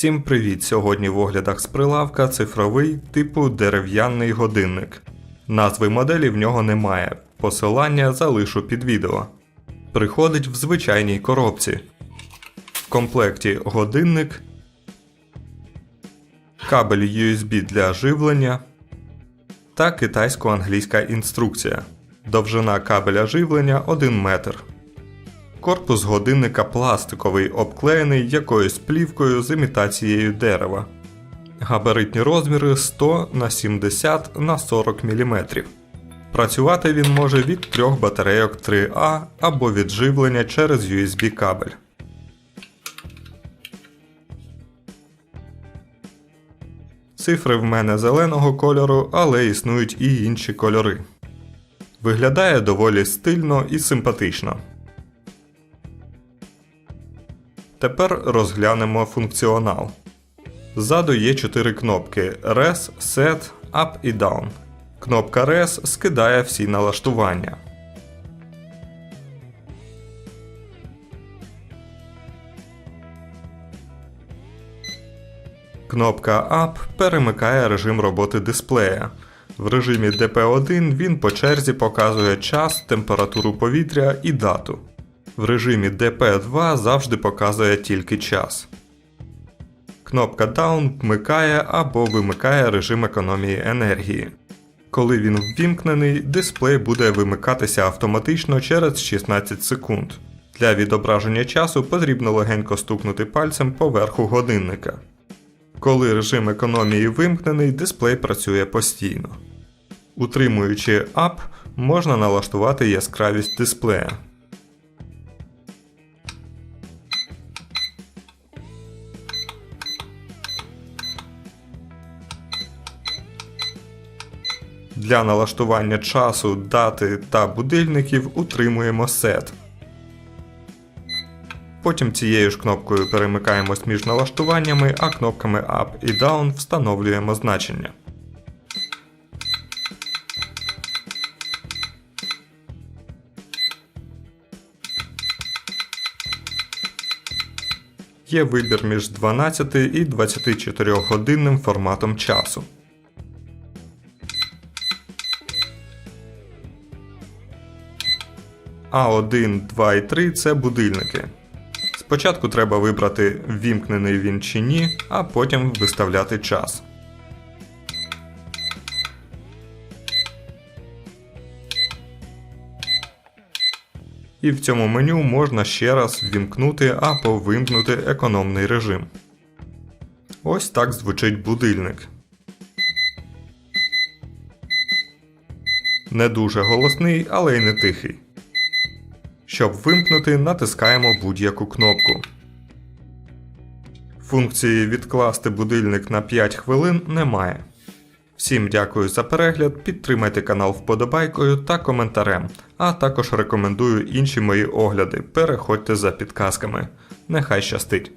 Всім привіт! Сьогодні в оглядах з прилавка цифровий типу дерев'яний годинник. Назви моделі в нього немає, посилання залишу під відео. Приходить в звичайній коробці. В комплекті годинник, кабель USB для живлення та китайсько-англійська інструкція. Довжина кабеля живлення 1 метр. Корпус годинника пластиковий, обклеєний якоюсь плівкою з імітацією дерева. Габаритні розміри 100 на 70 на 40 мм. Працювати він може від трьох батарейок 3А або від живлення через USB кабель. Цифри в мене зеленого кольору, але існують і інші кольори. Виглядає доволі стильно і симпатично. Тепер розглянемо функціонал. Ззаду є 4 кнопки Res, Set, Up і Down. Кнопка Res скидає всі налаштування. Кнопка Up перемикає режим роботи дисплея. В режимі DP1 він по черзі показує час, температуру повітря і дату. В режимі DP2 завжди показує тільки час. Кнопка Down вмикає або вимикає режим економії енергії. Коли він ввімкнений, дисплей буде вимикатися автоматично через 16 секунд. Для відображення часу потрібно легенько стукнути пальцем по верху годинника. Коли режим економії вимкнений, дисплей працює постійно. Утримуючи Up, можна налаштувати яскравість дисплея. Для налаштування часу, дати та будильників утримуємо set. Потім цією ж кнопкою перемикаємось між налаштуваннями, а кнопками Up і Down встановлюємо значення. Є вибір між 12 і 24 годинним форматом часу. А1, 2 і 3 це будильники. Спочатку треба вибрати ввімкнений він чи ні, а потім виставляти час. І в цьому меню можна ще раз ввімкнути або вимкнути економний режим. Ось так звучить будильник. Не дуже голосний, але й не тихий. Щоб вимкнути, натискаємо будь-яку кнопку. Функції відкласти будильник на 5 хвилин немає. Всім дякую за перегляд, підтримайте канал вподобайкою та коментарем, а також рекомендую інші мої огляди. Переходьте за підказками. Нехай щастить!